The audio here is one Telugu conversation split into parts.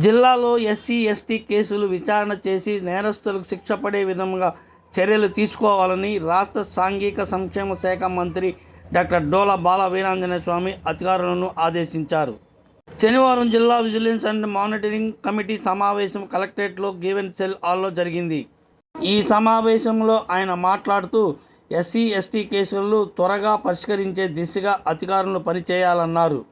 జిల్లాలో ఎస్సీ ఎస్టీ కేసులు విచారణ చేసి నేరస్తులకు శిక్ష పడే విధంగా చర్యలు తీసుకోవాలని రాష్ట్ర సాంఘిక సంక్షేమ శాఖ మంత్రి డాక్టర్ డోలా బాల వీరాంజనేయ స్వామి అధికారులను ఆదేశించారు. శనివారం జిల్లా విజిలెన్స్ అండ్ మానిటరింగ్ కమిటీ సమావేశం కలెక్టరేట్లో గివెన్ సెల్ హాల్లో జరిగింది. ఈ సమావేశంలో ఆయన మాట్లాడుతూ ఎస్సీ ఎస్టీ కేసులు త్వరగా పరిష్కరించే దిశగా అధికారులు పనిచేయాలన్నారు.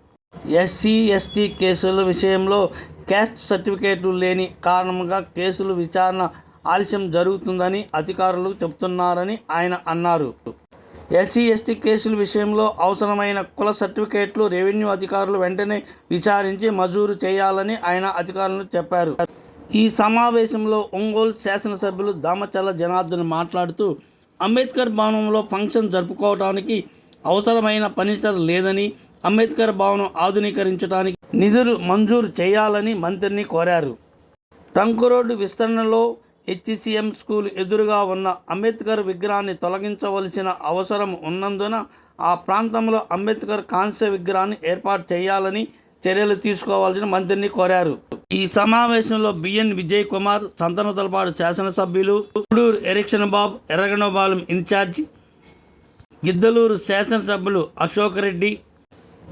ఎస్సీ ఎస్టీ కేసుల విషయంలో క్యాస్ట్ సర్టిఫికేట్లు లేని కారణంగా కేసులు విచారణ ఆలస్యం జరుగుతుందని అధికారులు చెబుతున్నారని ఆయన అన్నారు. ఎస్సీ ఎస్టీ కేసుల విషయంలో అవసరమైన కుల సర్టిఫికేట్లు రెవెన్యూ అధికారులు వెంటనే విచారించి మంజూరు చేయాలని ఆయన అధికారులను చెప్పారు. ఈ సమావేశంలో ఒంగోలు శాసనసభ్యులు దామచల్ల జనార్దన్ మాట్లాడుతూ అంబేద్కర్ భవనంలో ఫంక్షన్ జరుపుకోవడానికి అవసరమైన ఫర్నిచర్ లేదని అంబేద్కర్ భవనం ఆధునీకరించడానికి నిధులు మంజూరు చేయాలని మంత్రిని కోరారు. టంకు రోడ్డు విస్తరణలో హెచ్సిఎం స్కూల్ ఎదురుగా ఉన్న అంబేద్కర్ విగ్రహాన్ని తొలగించవలసిన అవసరం ఉన్నందున ఆ ప్రాంతంలో అంబేద్కర్ కాంస్య విగ్రహాన్ని ఏర్పాటు చేయాలని చర్యలు తీసుకోవాలని మంత్రిని కోరారు. ఈ సమావేశంలో బిఎన్ విజయ్ కుమార్ సంతనతలపాడు శాసనసభ్యులు కుడూరు ఎరిక్షన్ బాబు ఎర్రగనపాలెం ఇన్ఛార్జి గిద్దలూరు శాసనసభ్యులు అశోక్ రెడ్డి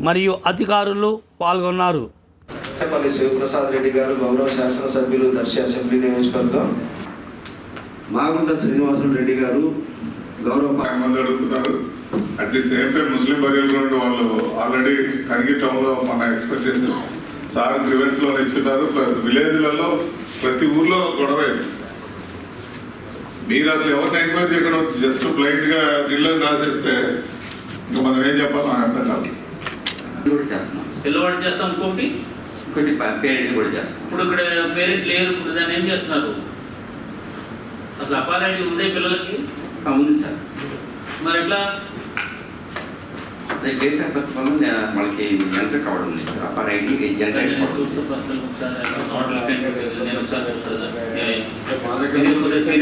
మరియు అధికారులు పాల్గొన్నారు. పల్లి శివప్రసాద్ రెడ్డి గారు గౌరవ శాసనసభ్యులు దర్శి అసెంబ్లీ నియోజకవర్గం. మాగుంట శ్రీనివాసులు రెడ్డి గారు గౌరవ మంది అడుగుతున్నారు. At the same time Muslim burial ground వాళ్ళు ఆల్రెడీ కనిగి టౌన్లో మన ఎక్స్పెక్ట్ చేశారు. సార్ గ్రివెన్స్లో ఇచ్చున్నారు. ప్లస్ విలేజ్లలో ప్రతి ఊర్లో గొడవ. మీరు అసలు ఎవరిని ఎంక్వైరీ చేయకుండా జస్ట్ బ్లైండ్గా ఇళ్ళని రాసేస్తే ఇంకా మనం ఏం చెప్పాలో నాకు అర్థం కాదు. కూడా చేస్తున్నాం. పిల్లవాడు చేస్తాం ఇంకోటి? ఇంకోటి పేరెంట్ కూడా చేస్తాం. ఇప్పుడు ఇక్కడ పేరెంట్ లేరు ఇప్పుడు దాన్ని ఏం చేస్తున్నారు? అసలు అపారైటీ ఉందే పిల్లలకి? ఉంది సార్. మరి ఎట్లా? అదే డేట్ ఆఫ్ బర్త్ వల్ల నేను వాళ్ళకి జనరేట్ కావడం సార్ జనరేట్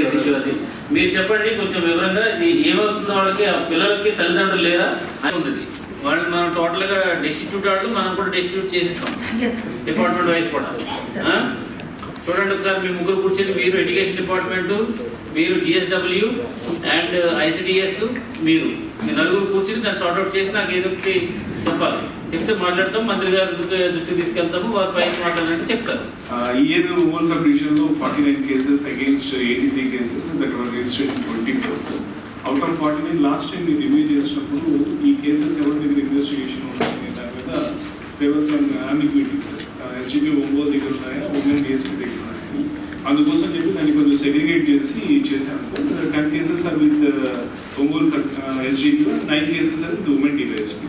చూస్తూ అది. మీరు చెప్పండి కొంచెం వివరంగా ఇది ఏమవుతుందో వాళ్ళకి ఆ పిల్లలకి తల్లిదండ్రులు లేరా? అని ఉంది. వాళ్ళని మనం టోటల్గా డిస్ట్రిబ్యూట్ వాళ్ళు మనం కూడా డిస్ట్రిబ్యూట్ చేసేస్తాం. డిపార్ట్మెంట్ వైజ్ కూడా? చూడండి ఒకసారి మీ ముగ్గురు కూర్చొని మీరు ఎడ్యుకేషన్ డిపార్ట్మెంట్ మీరు జిఎస్డబ్ల్యూ అండ్ ఐసిడిఎస్ మీరు. మీ నలుగురు కూర్చొని దాన్ని సార్ట్ అవుట్ చేసి నాకు ఏదో ఒకటి చెప్పాలి. చెప్తే మాట్లాడతాం మంత్రి గారి దృష్టి- దృష్టికి తీసుకెళ్తాము వారి పైన మాట్లాడాలంటే చెప్తారు. ఇయర్ ఓన్ సబ్ డివిజన్లో forty nine cases against eighty three cases registration twenty four out of forty nine last time మీరు రివ్యూ చేసినప్పుడు ఈ కేసెస్ ఎవరి దగ్గర ఇన్వెస్టిగేషన్ ఉంటుంది దాని మీద favours and ambiguity SGP Ongole దగ్గర ఉన్నాయా? ఉమెన్ డిఎస్పీ దగ్గర ఉన్నాయా? అందుకోసం చెప్పి దాన్ని కొంచెం సెగ్రిగేట్ చేసి చేశాను. Ten cases are with Ongole SGP nine cases are with women DSP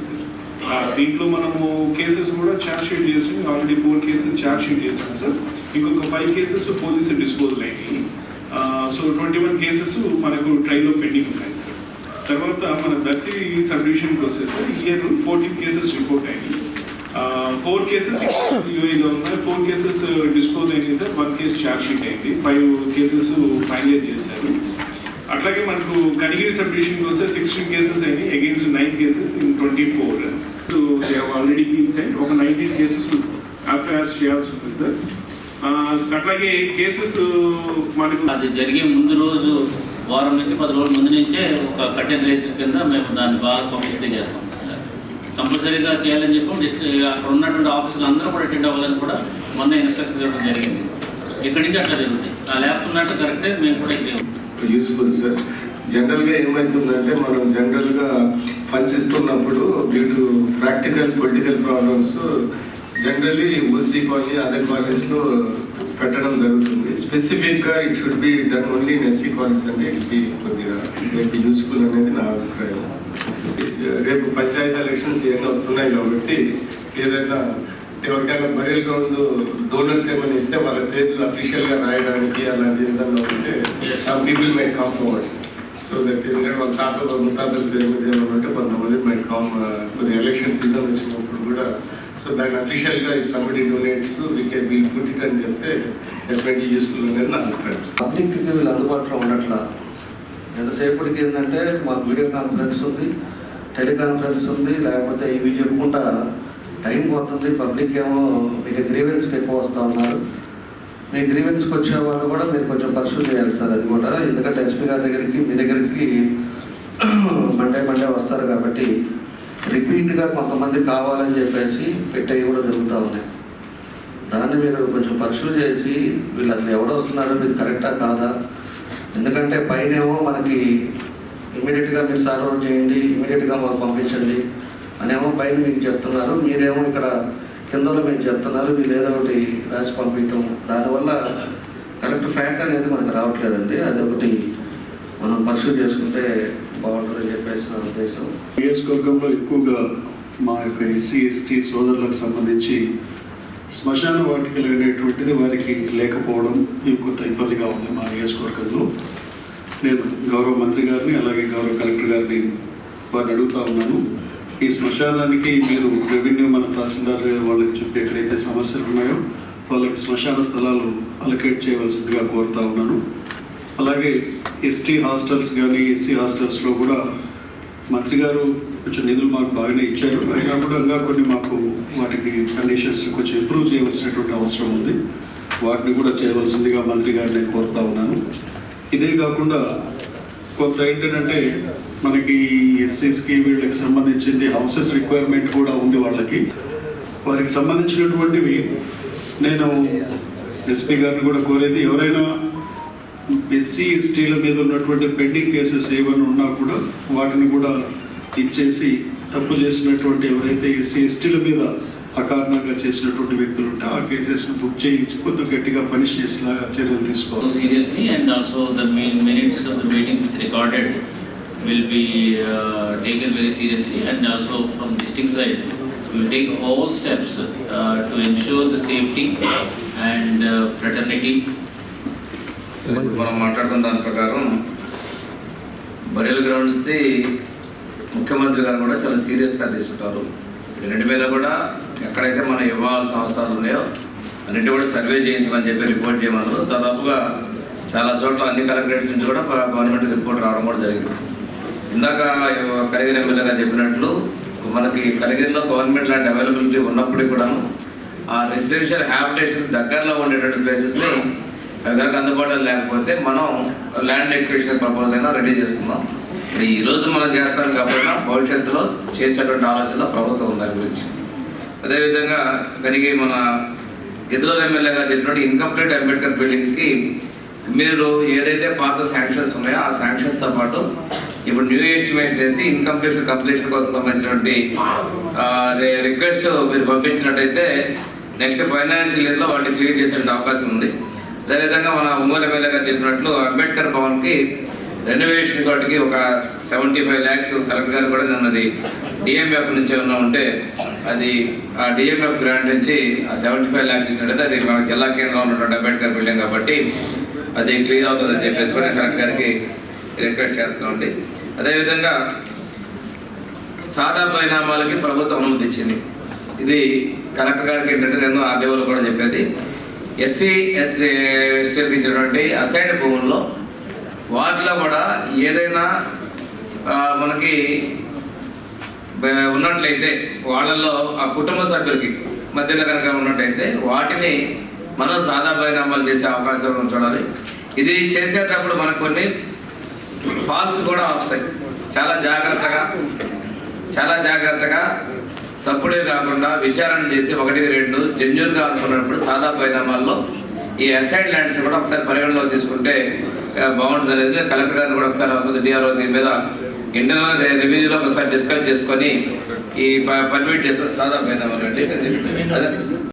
sir దీంట్లో మనము కేసెస్ కూడా ఛార్జ్ షీట్ చేసి already four cases charge sheet చేశాం సార్ ఇంకొక ఫైవ్ కేసెస్ పోలీసు డిస్పోజల్ అయినాయి. సో ట్వంటీ వన్ కేసెస్ మనకు ట్రైల్లో పెండింగ్ ఉన్నాయి సార్ తర్వాత మన దర్శి సబ్ డివిజన్కి వస్తే sir here fourteen cases report అయినాయి ఫోర్ కేసెస్ యూఏలో ఉన్నాయి. ఫోర్ కేసెస్ డిస్పోజ్ అయింది. Sir one case charge sheet అయింది. ఫైవ్ కేసెస్ ఫైనలైజ్ చేశారు. అట్లాగే మనకు కనిగిరి సబ్ డివిజన్కి వస్తే సిక్స్టీన్ కేసెస్ అయినాయి against nine cases in twenty four so they already been send ఒక నైన్టీన్ కేసెస్ ఎఫ్ఐఆర్స్ చేయాల్సి ఉంది సార్. ఆ, అట్లాగే కేసెస్ మనకు అది జరిగే ముందు రోజు వారం నుంచి పది రోజుల ముందు నుంచే ఒక కట్టెన్ రేస్ కింద మేము దాన్ని బాగా పబ్లిసిటీ చేస్తాం సార్. కంపల్సరీగా చేయాలని చెప్పి డిస్ట్ అక్కడ ఉన్నటువంటి ఆఫీసులు అందరూ కూడా అటెండ్ అవ్వాలని కూడా మొన్న ఇన్స్ట్రక్షన్ ఇవ్వడం జరిగింది. ఇక్కడి నుంచి అట్లా జరుగుతాయి ఆ ల్యాబ్స్ ఉన్నట్టు కరెక్టే మేము కూడా ఇక్కడ యూస్ఫుల్ సార్ జనరల్గా ఏమవుతుందంటే మనం జనరల్గా ఫండ్స్ ఇస్తున్నప్పుడు due to practical political problems generally OC colony other కాలనీస్లో పెట్టడం జరుగుతుంది. స్పెసిఫిక్గా it should be done only in SC colonies అంటే ఇట్ బి కొద్దిగా రేపు యూస్ఫుల్ అనేది నా అభిప్రాయం. రేపు పంచాయతీ ఎలక్షన్స్ ఏమైనా వస్తున్నాయి కాబట్టి ఏదైనా ఎవరికైనా బరియల్ గ్రౌండ్ డోనర్స్ ఏమైనా ఇస్తే వాళ్ళ పేర్లు అఫీషియల్గా రాయడానికి అలాంటి ఏదైనా ఉంటే some people may come forward so that ఎందుకంటే వాళ్ళ తాత ముత్తాతల పేరు మీద ఏమైనా ఉంటే కొంతమంది మై కమ్ ఎలక్షన్ సీజన్ వచ్చినప్పుడు కూడా సో దాన్ని అఫీషియల్గా if somebody donates we can will put it అని చెప్తే డెఫినెట్లీ యూస్ఫుల్ అనేది నా అభిప్రాయం పబ్లిక్కి వీళ్ళు అందుబాటులో ఉండట్లా. ఎంతసేపటికి ఏంటంటే మాకు వీడియో కాన్ఫరెన్స్ ఉంది టెలికాన్ఫరెన్స్ ఉంది లేకపోతే ఇవి చెప్పుకుంటా టైం పోతుంది. పబ్లిక్ ఏమో మీకు గ్రీవెన్స్కి ఎక్కువ వస్తూ ఉన్నారు. మీ గ్రీవెన్స్కి వచ్చే వాళ్ళు కూడా మీరు కొంచెం పర్సూ చేయాలి సార్ అది కూడా. ఎందుకంటే ఎస్పీ గారి దగ్గరికి మీ దగ్గరికి మండే మండే వస్తారు కాబట్టి రిపీట్గా కొంతమంది కావాలని చెప్పేసి పెట్టేవి కూడా జరుగుతూ ఉన్నాయి. దాన్ని మీరు కొంచెం పరీక్షలు చేసి వీళ్ళు అసలు ఎవడో వస్తున్నారో మీరు కరెక్టా కాదా? ఎందుకంటే పైనేమో మనకి ఇమీడియట్గా మీరు సర్వ్ చేయండి ఇమీడియట్గా మాకు పంపించండి అనేమో పైన మీకు చెప్తున్నారు. మీరేమో ఇక్కడ కిందలో మేము చెప్తున్నారు. వీళ్ళు ఏదో ఒకటి రాసి పంపించడం దానివల్ల కరెక్ట్ ఫ్యాక్ట్ అనేది మనకు రావట్లేదండి. అదొకటి మనం పర్సూ చేసుకుంటే బాగుంటుందని చెప్పేసి నా ఉద్దేశం నియోజకవర్గంలో ఎక్కువగా మా యొక్క ఎస్సీ ఎస్టీ సోదరులకు సంబంధించి శ్మశాన వాటికలు అనేటువంటిది వారికి లేకపోవడం ఇవి కొంత ఇబ్బందిగా ఉంది మా నియోజకవర్గంలో నేను గౌరవ మంత్రి గారిని అలాగే గౌరవ కలెక్టర్ గారిని వారిని అడుగుతా ఉన్నాను. ఈ శ్మశానానికి మీరు రెవెన్యూ మన తహసీల్దార్ వాళ్ళకి చెప్పి ఎక్కడైతే సమస్యలు ఉన్నాయో వాళ్ళకి శ్మశాన స్థలాలు అలకేట్ చేయవలసిందిగా కోరుతా ఉన్నాను. అలాగే ఎస్టీ హాస్టల్స్ కానీ ఎస్సీ హాస్టల్స్లో కూడా మంత్రి గారు కొంచెం నిధులు మాకు బాగానే ఇచ్చారు. అయినా కూడా కొన్ని మాకు వాటికి కండిషన్స్ కొంచెం ఇంప్రూవ్ చేయవలసినటువంటి అవసరం ఉంది. వాటిని కూడా చేయవలసిందిగా మంత్రి గారిని కోరుతా ఉన్నాను. ఇదే కాకుండా కొంత ఏంటంటే మనకి ఎస్సీస్కి వీళ్ళకి సంబంధించింది హౌసెస్ రిక్వైర్మెంట్ కూడా ఉంది వాళ్ళకి. వారికి సంబంధించినటువంటివి నేను ఎస్పీ గారిని కూడా కోరేది ఎవరైనా ఎస్సీ ఎస్టీల మీద ఉన్నటువంటి పెండింగ్ కేసెస్ ఏమైనా ఉన్నా కూడా వాటిని కూడా ఇచ్చేసి తప్పు చేసినటువంటి ఎవరైతే ఎస్సీ ఎస్టీల మీద అకారణంగా చేసినటువంటి వ్యక్తులు ఉంటే ఆ కేసెస్ బుక్ చేయించి కొంత గట్టిగా పనిష్ చేసేలాగా చర్యలు తీసుకోవాలి. We'll uh, take all steps uh, to ensure the safety and uh, fraternity మనం మాట్లాడుతున్న దాని ప్రకారం బరియల్ గ్రౌండ్స్ది ముఖ్యమంత్రి గారు కూడా చాలా సీరియస్గా తీసుకుంటారు. రెండింటి మీద కూడా ఎక్కడైతే మనం ఇవ్వాల్సిన అవసరాలు ఉన్నాయో అన్నింటి కూడా సర్వే చేయించమని చెప్పి రిపోర్ట్ చేయమన్నారు. దాదాపుగా చాలా చోట్ల అన్ని కలెక్టరేట్స్ నుంచి కూడా గవర్నమెంట్ రిపోర్ట్ రావడం కూడా జరిగింది. ఇందాక కరిగిన ఎమ్మెల్యేగా చెప్పినట్లు మనకి కరిగిరిలో గవర్నమెంట్ లాంటి అవైలబిలిటీ ఉన్నప్పటికీ కూడాను ఆ రెసిడెన్షియల్ హ్యాబిటేషన్ దగ్గరలో ఉండేటువంటి ప్లేసెస్ని అవి కనుక అందుబాటులో లేకపోతే మనం ల్యాండ్ ఎక్విషన్ ప్రపోజల్ అయినా రెడీ చేసుకుందాం. మరి ఈ రోజు మనం చేస్తాం కాబట్టి భవిష్యత్తులో చేసేటువంటి ఆలోచనలో ప్రభుత్వం ఉంది దాని గురించి. అదేవిధంగా కలిగి మన గిద్దలూరు ఎమ్మెల్యే గారు చెప్పినట్టు ఇన్కంప్లీట్ అంబేద్కర్ బిల్డింగ్స్కి మీరు ఏదైతే పాత శాంక్షన్స్ ఉన్నాయో ఆ శాంక్షన్స్తో పాటు ఇప్పుడు న్యూ ఎస్టిమేషన్ చేసి ఇన్కంప్లీషన్ కంప్లీషన్ కోసం సంబంధించినటువంటి రిక్వెస్ట్ మీరు పంపించినట్టయితే నెక్స్ట్ ఫైనాన్షియల్ ఇయర్లో వాటిని క్లియర్ చేసే అవకాశం ఉంది. అదేవిధంగా మన ఒంగోలు ఎమ్మెల్యేగా చెప్పినట్లు అంబేద్కర్ భవన్కి రెనోవేషన్ కోటికి ఒక సెవెంటీ ఫైవ్ ల్యాక్స్ కలెక్టర్ గారు కూడా నన్నది డిఎంఎఫ్ నుంచి ఏమన్నా ఉంటే అది ఆ డిఎంఎఫ్ గ్రాంట్ నుంచి ఆ సెవెంటీ ఫైవ్ ల్యాక్స్ ఇచ్చినట్టయితే అది మన జిల్లా కేంద్రంలో ఉన్నటువంటి అంబేద్కర్ బిల్డింగ్ కాబట్టి అది క్లియర్ అవుతుందని చెప్పేసి కూడా కలెక్టర్ గారికి రిక్వెస్ట్ చేస్తామండి అదేవిధంగా సాదా పరిణామాలకి ప్రభుత్వం అనుమతి ఇచ్చింది. ఇది కలెక్టర్ గారికి ఏంటంటే నేను ఆర్డీఓలు కూడా చెప్పేది. ఎస్సీ ఎస్టీలకు ఇచ్చినటువంటి అసైన్ భూముల్లో వాటిలో కూడా ఏదైనా మనకి ఉన్నట్లయితే వాళ్ళల్లో ఆ కుటుంబ సభ్యులకి మధ్యలో కనుక ఉన్నట్టయితే వాటిని మనం సాదా అమలు చేసే అవకాశం చూడాలి ఇది చేసేటప్పుడు మనకు కొన్ని ఫాల్స్ కూడా వస్తాయి. చాలా జాగ్రత్తగా చాలా జాగ్రత్తగా తప్పుడే కాకుండా విచారణ చేసి ఒకటి రెండు జెన్యున్గా అనుకున్నప్పుడు సాదా పరిణామాల్లో ఈ అసైడ్ ల్యాండ్స్ కూడా ఒకసారి పరిగణలోకి తీసుకుంటే బాగుంటుంది అనేది కలెక్టర్ గారిని కూడా ఒకసారి వస్తుంది డిఆర్ఓ దీని మీద ఇంటర్నల్ రెవెన్యూలో ఒకసారి డిస్కస్ చేసుకొని ఈ పర్మిట్ చేసుకొని సాదా పరిణామాలు అదే.